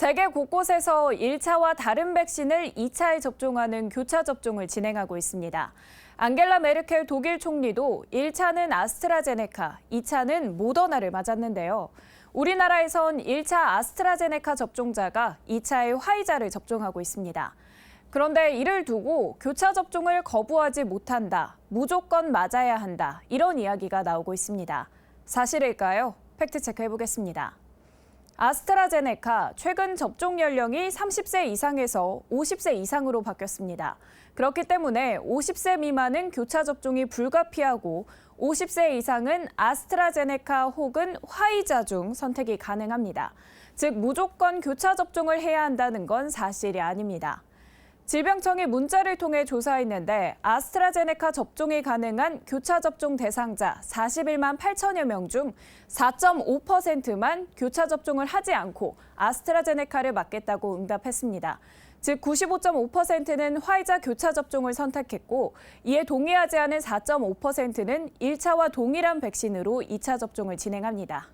세계 곳곳에서 1차와 다른 백신을 2차에 접종하는 교차 접종을 진행하고 있습니다. 앙겔라 메르켈 독일 총리도 1차는 아스트라제네카, 2차는 모더나를 맞았는데요. 우리나라에선 1차 아스트라제네카 접종자가 2차의 화이자를 접종하고 있습니다. 그런데 이를 두고 교차 접종을 거부하지 못한다, 무조건 맞아야 한다, 이런 이야기가 나오고 있습니다. 사실일까요? 팩트체크 해보겠습니다. 아스트라제네카 최근 접종 연령이 30세 이상에서 50세 이상으로 바뀌었습니다. 그렇기 때문에 50세 미만은 교차 접종이 불가피하고 50세 이상은 아스트라제네카 혹은 화이자 중 선택이 가능합니다. 즉 무조건 교차 접종을 해야 한다는 건 사실이 아닙니다. 질병청이 문자를 통해 조사했는데 아스트라제네카 접종이 가능한 교차 접종 대상자 41만 8천여 명 중 4.5%만 교차 접종을 하지 않고 아스트라제네카를 맞겠다고 응답했습니다. 즉 95.5%는 화이자 교차 접종을 선택했고 이에 동의하지 않은 4.5%는 1차와 동일한 백신으로 2차 접종을 진행합니다.